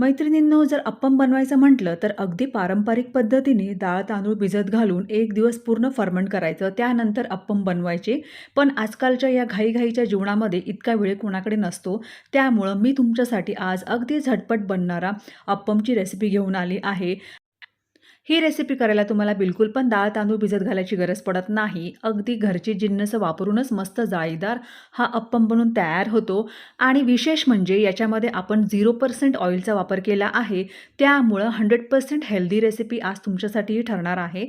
मैत्रिणींनो जर अप्पम बनवायचं म्हटलं तर अगदी पारंपरिक पद्धतीने डाळ तांदूळ भिजत घालून एक दिवस पूर्ण फर्मंट करायचं त्यानंतर अप्पम बनवायचे. पण आजकालच्या या घाईघाईच्या जीवनामध्ये इतका वेळ कोणाकडे नसतो. त्यामुळं मी तुमच्यासाठी आज अगदी झटपट बनणारा अप्पमची रेसिपी घेऊन आली आहे. ही रेसिपी करायला तुम्हाला बिलकुल पण डाळ तांदूळ भिजत घालायची गरज पडत नाही. अगदी घरची जिन्नस वापरूनच मस्त जाळीदार हा अप्पम बनून तयार होतो. आणि विशेष म्हणजे याच्यामध्ये आपण झिरो पर्सेंट ऑइलचा वापर केला आहे. त्यामुळं हंड्रेड पर्सेंट हेल्दी रेसिपी आज तुमच्यासाठीही ठरणार आहे.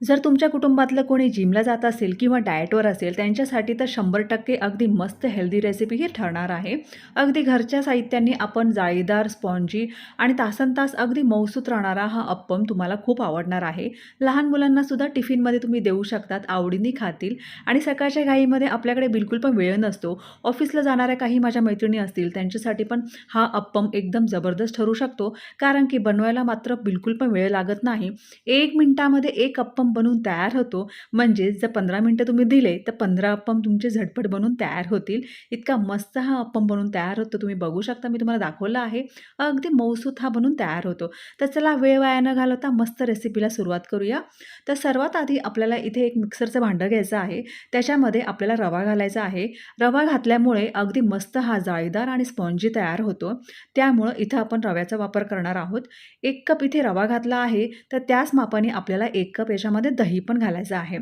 जर तुमच्या कुटुंबातलं कोणी जिमला जात असेल किंवा डाएटवर असेल त्यांच्यासाठी तर शंभर टक्के अगदी मस्त हेल्दी रेसिपी ही ठरणार आहे. अगदी घरच्या साहित्यांनी आपण जाळीदार स्पॉन्जी आणि तासन तास अगदी मौसूत राहणारा हा अप्पम तुम्हाला खूप आवडणार आहे. लहान मुलांनासुद्धा टिफिनमध्ये तुम्ही देऊ शकतात आवडीने खातील आणि सकाळच्या घाईमध्ये आपल्याकडे बिलकुल पण वेळ नसतो. ऑफिसला जाणाऱ्या काही माझ्या मैत्रिणी असतील त्यांच्यासाठी पण हा अप्पम एकदम जबरदस्त ठरू शकतो. कारण की बनवायला मात्र बिलकुल पण वेळ लागत नाही. एक मिनटामध्ये एक अप्पम अप्पम बनवून तयार होतो. म्हणजेच जर पंधरा मिनटं तुम्ही दिले तर पंधरा अप्पम तुमचे झटपट बनून तयार होतील. इतका मस्त हा अप्पम बनवून तयार होतो. तुम्ही बघू शकता मी तुम्हाला दाखवला आहे. अगदी मौसूत हा बनून तयार होतो. तर चला वेळ वाया न घालवता मस्त रेसिपीला सुरुवात करूया. तर सर्वात आधी आपल्याला इथे एक मिक्सरचं भांडं घ्यायचं आहे. त्याच्यामध्ये आपल्याला रवा घालायचा आहे. रवा घातल्यामुळे अगदी मस्त हा जाळीदार आणि स्पॉन्जी तयार होतो. त्यामुळं इथं आपण रव्याचा वापर करणार आहोत. एक कप इथे रवा घातला आहे. तर त्याच मापाने आपल्याला एक कप याच्यामध्ये त्याच्यामध्ये दही पण घालायचं आहे.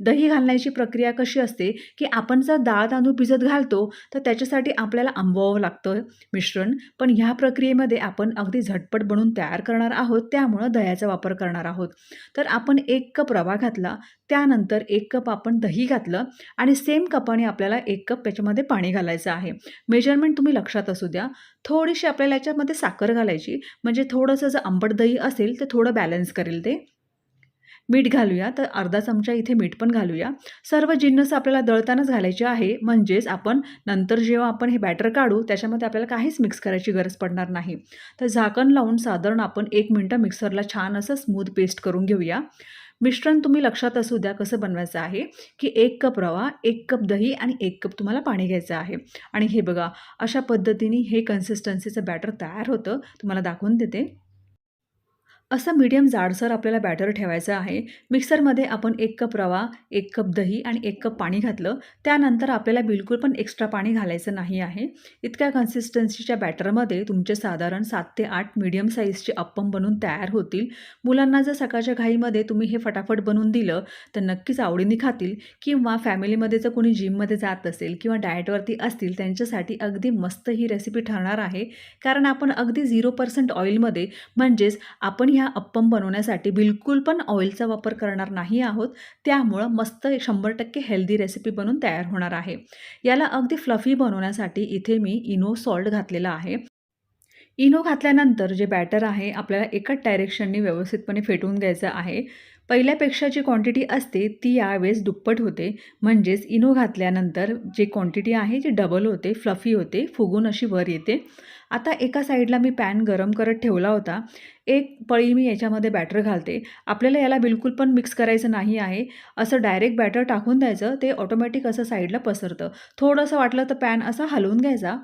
दही घालण्याची प्रक्रिया कशी असते की आपण जर डाळ तांदूळ भिजत घालतो तर त्याच्यासाठी आपल्याला आंबवावं लागतं मिश्रण. पण ह्या प्रक्रियेमध्ये आपण अगदी झटपट बनवून तयार करणार आहोत त्यामुळं दह्याचा वापर करणार आहोत. तर आपण एक कप रवा घातला त्यानंतर एक कप आपण दही घातलं आणि सेम कपाने आपल्याला एक कप याच्यामध्ये पाणी घालायचं आहे. मेजरमेंट तुम्ही लक्षात असू द्या. थोडीशी आपल्याला याच्यामध्ये साखर घालायची म्हणजे थोडंसं जर आंबट दही असेल तर थोडं बॅलन्स करेल ते. मीठ घालूया. तर अर्धा चमचा इथे मीठ पण घालूया. सर्व जिन्नस आपल्याला दळतानाच घालायचे आहे. म्हणजेच आपण नंतर जेव्हा आपण हे बॅटर काढू त्याच्यामध्ये आपल्याला काहीच मिक्स करायची गरज पडणार नाही. तर झाकण लावून साधारण आपण एक मिनटं मिक्सरला छान असं स्मूथ पेस्ट करून घेऊया. मिश्रण तुम्ही लक्षात असू द्या कसं बनवायचं आहे. की एक कप रवा एक कप दही आणि एक कप तुम्हाला पाणी घ्यायचं आहे. आणि हे बघा अशा पद्धतीने हे कन्सिस्टन्सीचं बॅटर तयार होतं. तुम्हाला दाखवून देते. असं मीडियम जाडसर आपल्याला बॅटर ठेवायचं आहे. मिक्सरमध्ये आपण एक कप रवा एक कप दही आणि एक कप पाणी घातलं. त्यानंतर आपल्याला बिलकुल पण एक्स्ट्रा पाणी घालायचं नाही आहे. इतक्या कन्सिस्टन्सीच्या बॅटरमध्ये तुमचे साधारण सात ते आठ मीडियम साईजचे अप्पम बनून तयार होतील. मुलांना जर सकाळच्या घाईमध्ये तुम्ही हे फटाफट बनवून दिलं तर नक्कीच आवडीने खातील किंवा फॅमिलीमध्ये जर कोणी जिममध्ये जात असेल किंवा डाएटवरती असतील त्यांच्यासाठी अगदी मस्त ही रेसिपी ठरणार आहे. कारण आपण अगदी झिरो पर्सेंट ऑइलमध्ये म्हणजेच आपण ह्या अप्पम बनवण्यासाठी बिलकुल पण ऑइलचा वापर करणार नाही आहोत. त्यामुळं मस्त शंभर टक्के हेल्दी रेसिपी बनून तयार होणार आहे. याला अगदी फ्लफी बनवण्यासाठी इथे मी इनो सॉल्ट घातलेला आहे. इनो घातल्यानंतर जे बॅटर आहे आपल्याला एकच डायरेक्शननी व्यवस्थितपणे फेटून द्यायचं आहे. पहिल्यापेक्षा जी क्वांटिटी असते ती यावेळेस दुप्पट होते. म्हणजेच इनो घातल्यानंतर जे क्वांटिटी आहे ती डबल होते फ्लफी होते फुगून अशी वर येते. आता एका साईडला मी पॅन गरम करत ठेवला होता. एक पळी मी याच्यामध्ये बॅटर घालते. आपल्याला याला बिलकुल पण मिक्स करायचं नाही आहे. असं डायरेक्ट बॅटर टाकून द्यायचं ते ऑटोमॅटिक असं साईडला पसरतं. थोडंसं वाटलं तर पॅन असा हलवून घ्यायचा.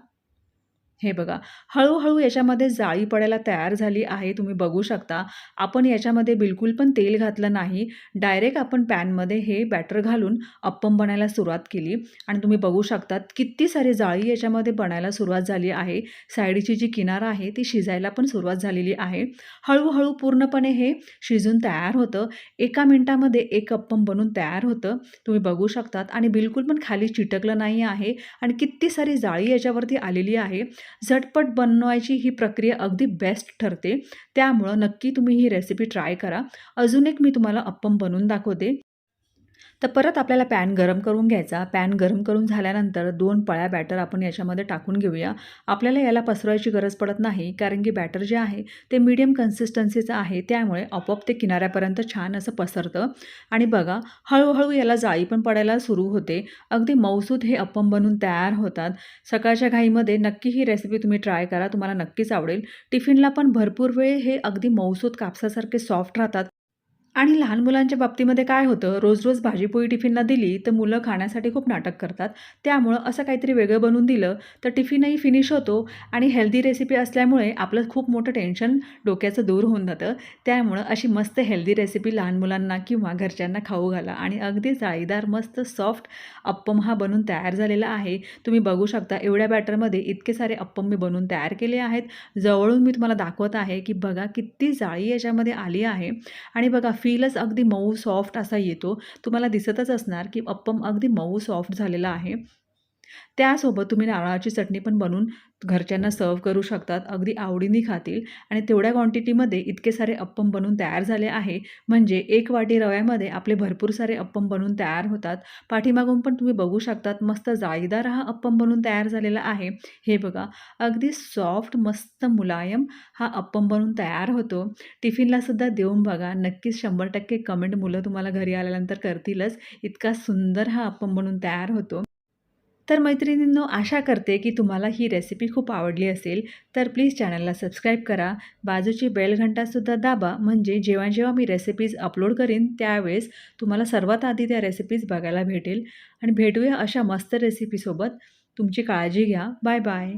हे बघा हळूहळू याच्यामध्ये जाळी पडायला तयार झाली आहे तुम्ही बघू शकता. आपण याच्यामध्ये बिलकुल पण तेल घातलं नाही. डायरेक्ट आपण पॅनमध्ये हे बॅटर घालून अप्पम बनायला सुरुवात केली. आणि तुम्ही बघू शकतात किती सारी जाळी याच्यामध्ये बनायला सुरुवात झाली आहे. साईडची जी किनारा आहे ती शिजायला पण सुरुवात झालेली आहे. हळूहळू पूर्णपणे हे शिजून तयार होतं. एका मिनटामध्ये एक अप्पम बनून तयार होतं. तुम्ही बघू शकतात. आणि बिलकुल पण खाली चिटकलं नाही आहे. आणि किती सारी जाळी याच्यावरती आलेली आहे. झटपट बनवायची ही प्रक्रिया अगदी बेस्ट ठरते. त्यामुळं नक्की तुम्ही ही रेसिपी ट्राय करा. अजून एक मी तुम्हाला अप्पम बनवून दाखवते. तर परत आपल्याला पॅन गरम करून घ्यायचा. पॅन गरम करून झाल्यानंतर दोन पळ्या बॅटर आपण याच्यामध्ये टाकून घेऊया. आपल्याला याला पसरवायची गरज पडत नाही कारण की बॅटर जे आहे ते मीडियम कन्सिस्टन्सीचं आहे. त्यामुळे आपोआप ते किनाऱ्यापर्यंत छान असं पसरतं. आणि बघा हळूहळू याला जाळी पण पडायला सुरू होते. अगदी मौसूद हे अप्पम बनून तयार होतात. सकाळच्या घाईमध्ये नक्की ही रेसिपी तुम्ही ट्राय करा. तुम्हाला नक्कीच आवडेल. टिफिनला पण भरपूर वेळ हे अगदी मौसूद कापसासारखे सॉफ्ट राहतात. आणि लहान मुलांच्या बाबतीमध्ये काय होतं, रोज-रोज भाजीपोळी टिफिनला दिली, तर मुलं खाण्यासाठी खूप नाटक करतात. त्यामुळं असं काहीतरी वेगळं बनवून दिलं, तर टिफिनही फिनिश होतो आणि हेल्दी रेसिपी असल्यामुळे आपलं खूप मोठं टेन्शन डोक्याचं दूर होऊन जातं. त्यामुळं अशी मस्त हेल्दी रेसिपी लहान मुलांना किंवा घरच्यांना खाऊ घाला आणि अगदी जाळीदार मस्त सॉफ्ट अप्पम हा बनून तयार झालेला आहे. तुम्ही बघू शकता एवढ्या बॅटरमध्ये इतके सारे अप्पम मी बनवून तयार केले आहेत. जवळून मी तुम्हाला दाखवत आहे, की बघा किती जाळी याच्यामध्ये आली आहे आणि बघा फीलच अगदी मऊ सॉफ्ट असा येतो. तुम्हाला दिसतच असणार, की अप्पम अगदी मऊ सॉफ्ट झालेला आहे. त्यासोबत तुम्ही नारळाची चटणी पण बनवून घरच्यांना सर्व करू शकतात. अगदी आवडीने खातील आणि तेवढ्या क्वांटिटीमध्ये इतके सारे अप्पम बनवून तयार झाले आहे. म्हणजे एक वाटी रव्यामध्ये आपले भरपूर सारे अप्पम बनवून तयार होतात. पाठीमागून पण तुम्ही बघू शकतात मस्त जाळीदार हा अप्पम बनवून तयार झालेला आहे. हे बघा अगदी सॉफ्ट मस्त मुलायम हा अप्पम बनवून तयार होतो. टिफिनला सुद्धा देऊन बघा. नक्कीच 100% कमेंट मुलं तुम्हाला घरी आल्यानंतर करतीलच. इतका सुंदर हा अप्पम बनवून तयार होतो. तर मैत्रिणींनो आशा करते, की तुम्हाला ही रेसिपी खूप आवडली असेल. तर प्लीज चॅनलला सबस्क्राईब करा. बाजूची बेलघंटासुद्धा दाबा. म्हणजे जेव्हा-जेव्हा मी रेसिपीज अपलोड करीन त्यावेळेस तुम्हाला सर्वात आधी त्या रेसिपीज बघायला भेटेल आणि भेटूया अशा मस्त रेसिपीसोबत. तुमची काळजी घ्या. Bye bye.